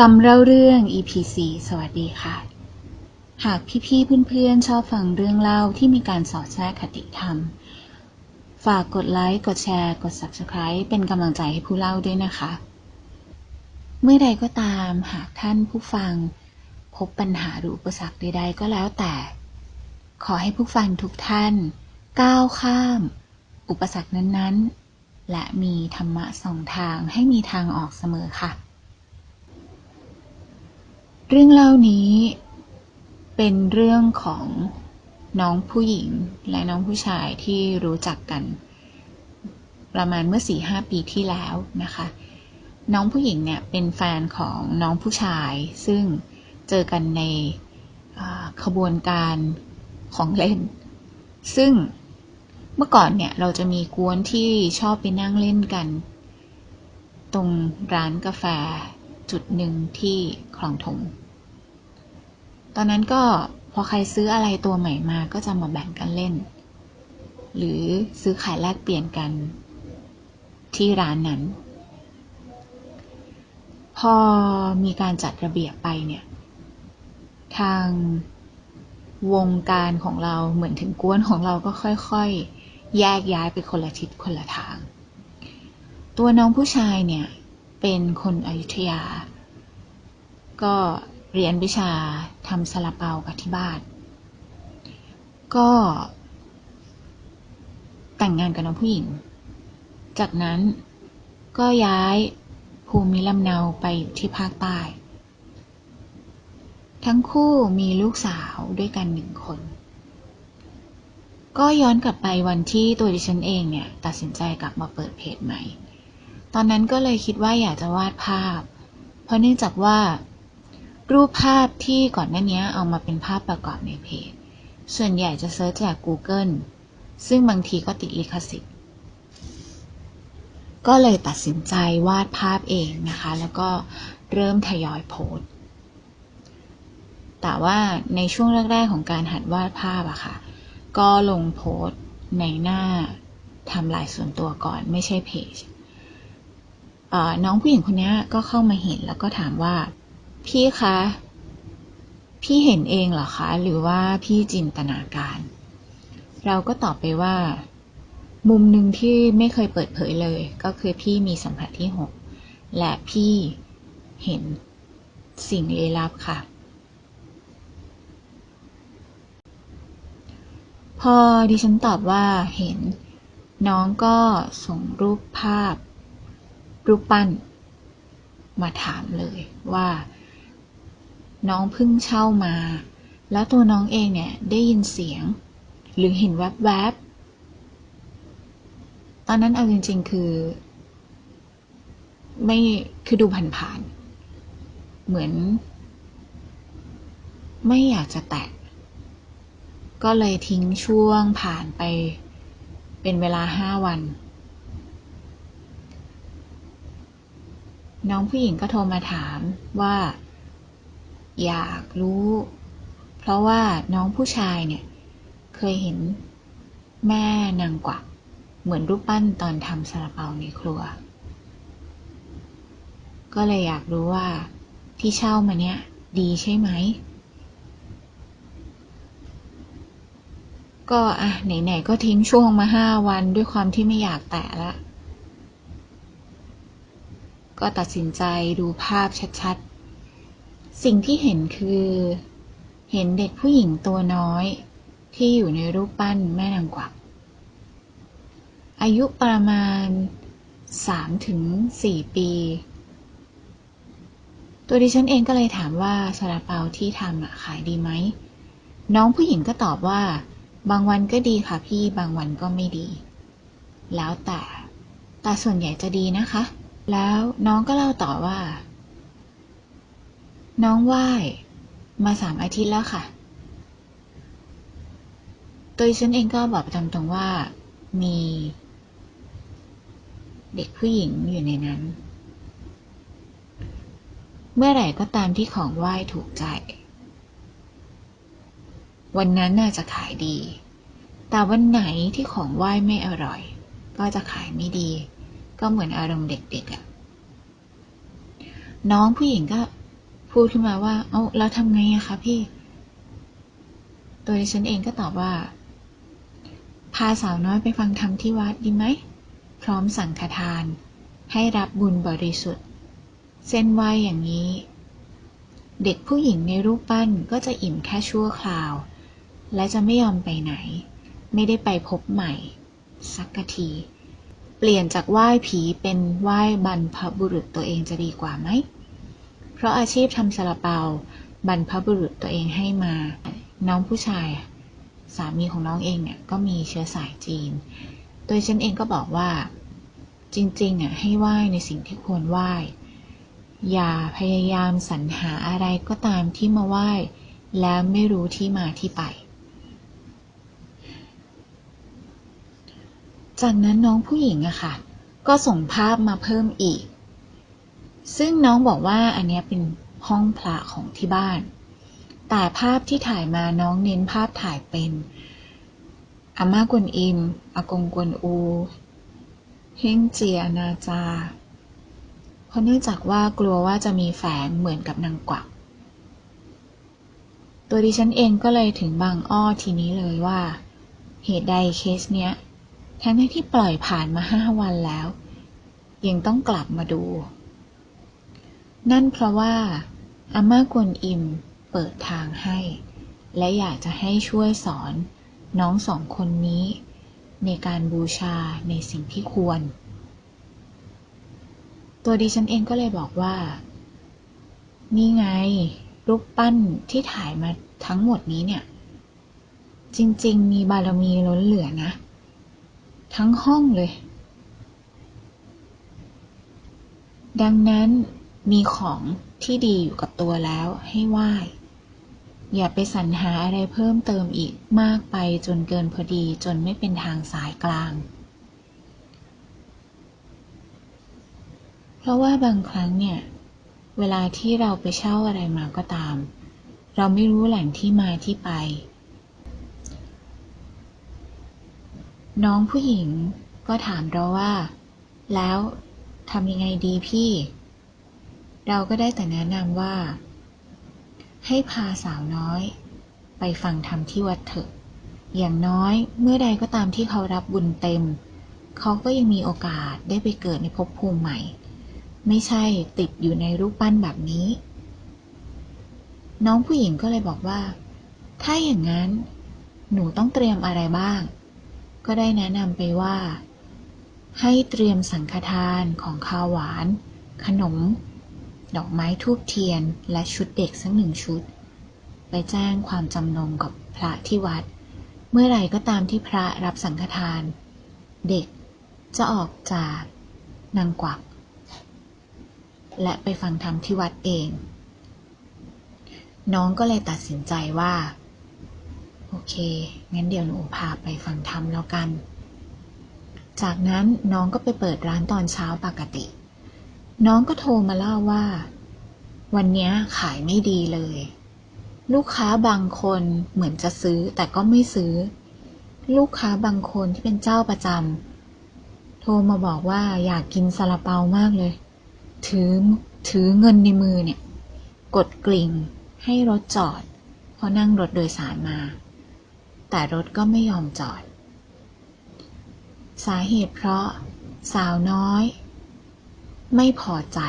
กำเล่าเรื่อง EP 4สวัสดีค่ะ หากพี่ๆเพื่อนๆ ชอบฟังเรื่องเล่าที่มีการสอดแทรกคติธรรม ฝากกดไลค์ กดแชร์ กด Subscribe เป็นกำลังใจให้ผู้เล่าด้วยนะคะ เมื่อใดก็ตามหากท่านผู้ฟัง พบปัญหาหรืออุปสรรคใดๆ ก็แล้วแต่ ขอให้ผู้ฟังทุกท่าน ก้าวข้าม อุปสรรคนั้นๆ และมีธรรมะสองทางให้มีทางออกเสมอค่ะ เรื่องเล่านี้เป็นเรื่องของน้องผู้หญิงและน้องผู้ชายที่รู้จักกัน ประมาณเมื่อสี่ห้าปีที่แล้วนะคะ น้องผู้หญิงเนี่ยเป็นแฟนของน้องผู้ชาย ซึ่งเจอกันในขบวนการของเล่น ซึ่งเมื่อก่อนเนี่ยเราจะมีกวนที่ชอบไปนั่งเล่นกัน ตรงร้านกาแฟ จุดหนึ่งที่คลองถม ตอนนั้นก็พอใครซื้ออะไรตัวใหม่มาก็จะมาแบ่งกันเล่น หรือซื้อขายแลกเปลี่ยนกัน ที่ร้านนั้น พอมีการจัดระเบียบไปเนี่ย ทางวงการของเราเหมือนถึงกวนของเราก็ค่อยๆ แยกย้ายไปคนละทิศคนละทาง ตัวน้องผู้ชายเนี่ย เป็นคนอยุธยา ก็เรียนวิชาทำซาลาเปากับที่บ้าน ก็ แต่งงานกับน้องผู้หญิง จากนั้นก็ย้ายภูมิลำเนาไปอยู่ที่ภาคใต้ ทั้งคู่มีลูกสาวด้วยกันหนึ่งคน ก็ย้อนกลับไปวันที่ตัวดิฉันเองเนี่ย ตัดสินใจกลับมาเปิดเพจใหม่ ตอนนั้นก็เลยคิดว่าอยากจะวาดภาพ เพราะเนื่องจากว่า รูปภาพที่ก่อนหน้านี้เอามาเป็นภาพประกอบในเพจ ส่วนใหญ่จะเซิร์ชจาก Google ซึ่งบางทีก็ติดลิขสิทธิ์ ก็เลยตัดสินใจวาดภาพเองนะคะ แล้วก็เริ่มทยอยโพสต์แต่ว่าในช่วงแรก ๆ ของการหัดวาดภาพอะค่ะ ก็ลงโพสต์ในหน้าทำลายส่วนตัวก่อนไม่ใช่เพจเน้องผู้หญิงคนนี้ก็เข้ามาเห็นแล้วก็ถามว่า พี่คะ พี่เห็นเองเหรอคะ หรือว่าพี่จินตนาการ เราก็ตอบไปว่า มุมหนึ่งที่ไม่เคยเปิดเผยเลย ก็คือพี่มีสัมผัสที่หกและพี่เห็นสิ่งลี้ลับค่ะ พอดิฉันตอบว่าเห็น น้องก็ส่งรูปภาพ รูปปั้น มาถามเลยว่า น้องเพิ่งเช่ามา แล้วตัวน้องเองเนี่ยได้ยินเสียง หรือเห็นแวบๆ ตอนนั้นเอาจริง ๆ คือ ไม่คือดูผ่านๆ เหมือน ไม่อยากจะแตะ ก็เลยทิ้งช่วงผ่านไปเป็นเวลาห้าวัน น้องผู้หญิงก็โทรมาถามว่า อยากรู้ เพราะว่าน้องผู้ชายเนี่ย เคยเห็นแม่นางกวักเหมือนรูปปั้นตอนทำซาลาเปาในครัว ก็เลยอยากรู้ว่าที่เช่ามาเนี่ย ดีใช่ไหม ก็อะไหนๆก็ทิ้งช่วงมาห้าวันด้วยความที่ไม่อยากแตะละ ก็ตัดสินใจดูภาพชัดๆ สิ่งที่เห็นคือ เห็นเด็กผู้หญิงตัวน้อย ที่อยู่ในรูปปั้นแม่นางกวัก อายุประมาณสามถึงสี่ปี ตัวดิฉันเองก็เลยถามว่าซาลาเปาที่ทำขายดีไหม น้องผู้หญิงก็ตอบว่า บางวันก็ดีค่ะพี่บางวันก็ไม่ดี แล้วแต่แต่ส่วนใหญ่จะดีนะคะ แล้วน้องก็เล่าต่อว่า น้องไหว้มาสามอาทิตย์แล้วค่ะ ตัวดิฉันเองก็บอกตามตรงว่ามีเด็กผู้หญิงอยู่ในนั้น เมื่อไหร่ก็ตามที่ของไหว้ถูกใจ วันนั้นน่าจะขายดี แต่วันไหนที่ของไหว้ไม่อร่อย ก็จะขายไม่ดี ก็เหมือนอารมณ์เด็กๆอะ่ะ น้องผู้หญิงก็พูดขึ้นมาว่า เอ้าแล้วทำไงอะคะพี่ ตัวดิฉันเองก็ตอบว่า พาสาวน้อยไปฟังธรรมที่วัดดีไหม พร้อมสังฆทาน ให้รับบุญบริสุทธิ์ เส้นไหวอย่างนี้ เด็กผู้หญิงในรูปปั้นก็จะอิ่มแค่ชั่วคราว และจะไม่ยอมไปไหน ไม่ได้ไปพบใหม่ สักกที เปลี่ยนจากไหว้ผีเป็นไหว้บรรพบุรุษตัวเองจะดีกว่าไหม เพราะอาชีพทำซาลาเปาบรรพบุรุษตัวเองให้มา น้องผู้ชาย สามีของน้องเองเนี่ยก็มีเชื้อสายจีน โดยฉันเองก็บอกว่า จริงๆอะให้ไหว้ในสิ่งที่ควรไหว้ อย่าพยายามสรรหาอะไรก็ตามที่มาไหว้ แล้วไม่รู้ที่มาที่ไป จากนั้นน้องผู้หญิงอะค่ะ ก็ส่งภาพมาเพิ่มอีก ซึ่งน้องบอกว่าอันนี้เป็นห้องพระของที่บ้าน แต่ภาพที่ถ่ายมาน้องเน้นภาพถ่ายเป็นอาม่ากวนอิมอากงกวนอูเฮงเจียนาจา เพราะเนื่องจากว่ากลัวว่าจะมีแฝงเหมือนกับนางกวัก ตัวดิฉันเองก็เลยถึงบางอ้อทีนี้เลยว่า เหตุใดเคสเนี้ย ทั้งที่ปล่อยผ่านมาห้าวันแล้ว ยังต้องกลับมาดู นั่นเพราะว่าอาม่ากวนอิมเปิดทางให้ และอยากจะให้ช่วยสอนน้องสองคนนี้ ในการบูชาในสิ่งที่ควร ตัวดิฉันเองก็เลยบอกว่า นี่ไง รูปปั้นที่ถ่ายมาทั้งหมดนี้เนี่ย จริง ๆ มีบารมีล้นเหลือนะ ทั้งห้องเลย ดังนั้นมีของที่ดีอยู่กับตัวแล้วให้ไหว้อย่าไปสรรหาอะไรเพิ่มเติมอีกมากไปจนเกินพอดีจนไม่เป็นทางสายกลาง เพราะว่าบางครั้งเนี่ย เวลาที่เราไปเช่าอะไรมาก็ตาม เราไม่รู้แหล่งที่มาที่ไป น้องผู้หญิงก็ถามเราว่า แล้วทำยังไงดีพี่ เราก็ได้แต่แนะนำว่า ให้พาสาวน้อย ไปฟังธรรมที่วัดเถอะ อย่างน้อยเมื่อใดก็ตามที่เขารับบุญเต็ม เขาก็ยังมีโอกาสได้ไปเกิดในภพภูมิใหม่ ไม่ใช่ติดอยู่ในรูปปั้นแบบนี้ น้องผู้หญิงก็เลยบอกว่า ถ้าอย่างนั้น หนูต้องเตรียมอะไรบ้าง ก็ได้แนะนำไปว่า ให้เตรียมสังฆทานของข้าวหวาน ขนม ดอกไม้ทูบเทียน และชุดเด็กสักหนึ่งชุด ไปแจ้งความจำนงกับพระที่วัด เมื่อไหร่ก็ตามที่พระรับสังฆทาน เด็กจะออกจากนางกวัก และไปฟังธรรมที่วัดเอง น้องก็เลยตัดสินใจว่า เค งั้นเดี๋ยวหนูพาไปฟังธรรมแล้วกัน จากนั้นน้องก็ไปเปิดร้านตอนเช้าปกติ น้องก็โทรมาเล่าว่า วันนี้ขายไม่ดีเลย ลูกค้าบางคนเหมือนจะซื้อแต่ก็ไม่ซื้อ ลูกค้าบางคนที่เป็นเจ้าประจำโทรมาบอกว่าอยากกินซาลาเปามากเลย ถือถือเงินในมือเนี่ย กดกริ่งให้รถจอดเพราะนั่งรถโดยสารมา แต่รถก็ไม่ยอมจอด สาเหตุเพราะสาวน้อย ไม่พอใจ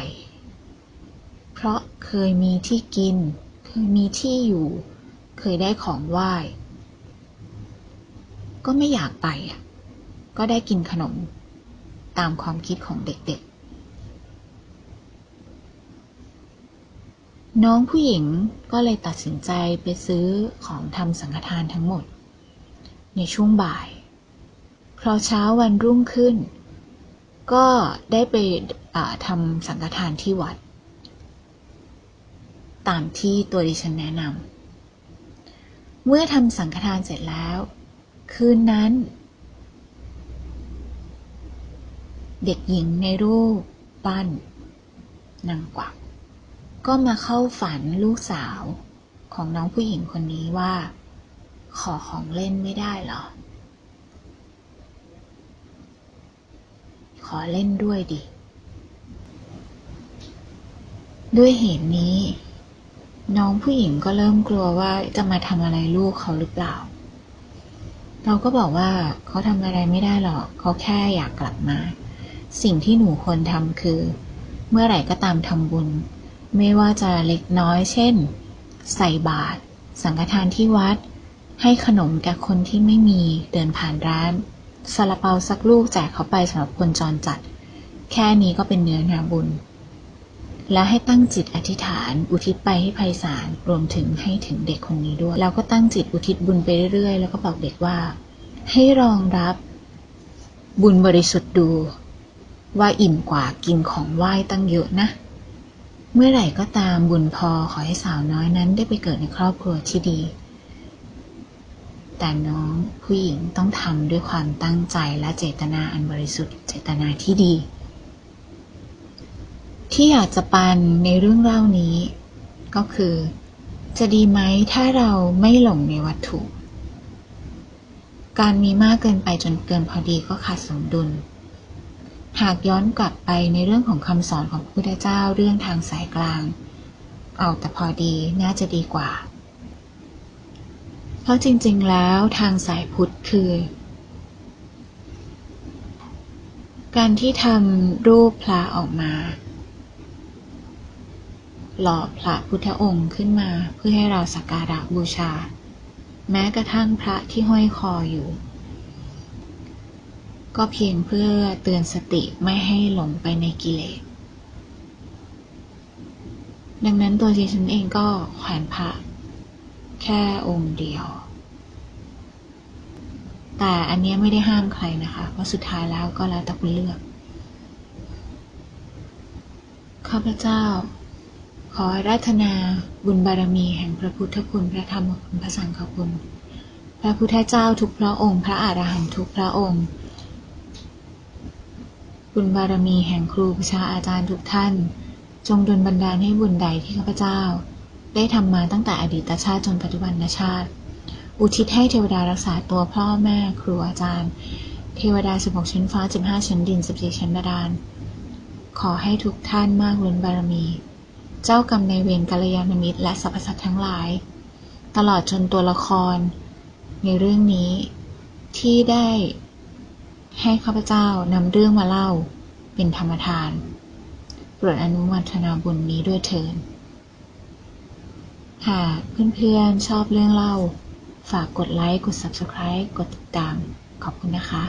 เพราะเคยมีที่กิน เคยมีที่อยู่ เคยได้ของไหว้ ก็ไม่อยากไปอะ ก็ได้กินขนม ตามความคิดของเด็กๆ น้องผู้หญิงก็เลยตัดสินใจไปซื้อของทำสังฆทานทั้งหมด ในช่วงบ่ายพอเช้าวันรุ่งขึ้น ก็ได้ไปทำสังฆทานที่วัด ตามที่ตัวดิฉันแนะนำเมื่อทำสังฆทานเสร็จแล้ว คืนนั้น เด็กหญิงในรูปปั้นนางกวักก็มาเข้าฝันลูกสาวของน้องผู้หญิงคนนี้ว่า ขอของเล่นไม่ได้หรอ ขอเล่นด้วยดิ ด้วยเหตุนี้ น้องผู้หญิงก็เริ่มกลัวว่าจะมาทำอะไรลูกเขาหรือเปล่า เราก็บอกว่าเขาทำอะไรไม่ได้หรอก เขาแค่อยากกลับมา สิ่งที่หนูควรทำคือ เมื่อไหร่ก็ตามทำบุญ ไม่ว่าจะเล็กน้อยเช่น ใส่บาตรสังฆทานที่วัด ให้ขนมแก่คนที่ไม่มีเดินผ่านร้านซาลาเปาสักลูกแจกเขาไปสำหรับคนจรจัด แค่นี้ก็เป็นเนื้อนาบุญ และให้ตั้งจิตอธิษฐานอุทิศไปให้ไพศาลรวมถึงให้ถึงเด็กคนนี้ด้วย แล้วก็ตั้งจิตอุทิศบุญไปเรื่อยๆ แล้วก็บอกเด็กว่า ให้รองรับ บุญบริสุทธิ์ดู ว่าอิ่มกว่ากินของไหว้ตั้งเยอะนะเมื่อไหร่ก็ตามบุญพอขอให้สาวน้อยนั้นได้ไปเกิดในครอบครัวที่ดี แต่น้องผู้หญิงต้องทำด้วยความตั้งใจและเจตนาอันบริสุทธิ์เจตนาที่ดี ที่อยากจะปันในเรื่องเล่านี้ ก็คือ จะดีไหมถ้าเราไม่หลงในวัตถุ การมีมากเกินไปจนเกินพอดีก็ขาดสมดุล หากย้อนกลับไปในเรื่องของคำสอนของพระพุทธเจ้าเรื่องทางสายกลาง เอาแต่พอดีน่าจะดีกว่า เพราะจริงๆ แล้วทางสายพุทธคือ การที่ทำรูปพระออกมา หล่อพระพุทธองค์ขึ้นมาเพื่อให้เราสักการะบูชา แม้กระทั่งพระที่ห้อยคออยู่ ก็เพียงเพื่อเตือนสติไม่ให้หลงไปในกิเลสดังนั้นตัวดิฉันเองก็แขวนพระ แค่องค์เดียว แต่อันนี้ไม่ได้ห้ามใครนะคะ เพราะสุดท้ายแล้วก็แล้วแต่คุณเลือก ข้าพเจ้า ขอราธนาบุญบารมีแห่งพระพุทธคุณพระธรรมคุณพระสังฆคุณ พระพุทธเจ้าทุกพระองค์ พระอรหันตุทุกพระองค์บุญบารมีแห่งครูประชาอาจารย์ทุกท่าน จงดลบันดาลให้บุญใดที่ข้าพเจ้า ได้ทำมาตั้งแต่อดีตชาติจนปัจจุบันชาติ อุทิศให้เทวดารักษาตัวพ่อแม่ครูอาจารย์ เทวดา 16 ชั้นฟ้า 15 ชั้นดิน 14 ชั้นบาดาล ขอให้ทุกท่านมากล้นบารมี เจ้ากรรมในเวรกัลยาณมิตรและสรรพสัตว์ทั้งหลาย ตลอดจนตัวละคร ในเรื่องนี้ที่ได้ให้ข้าพเจ้านำเรื่องมาเล่าเป็นธรรมทานโปรดอนุโมทนาบุญนี้ด้วยเถิด หากเพื่อนๆชอบเรื่องเล่า ฝากกดไลค์ กด Subscribe กดติดตาม ขอบคุณนะคะ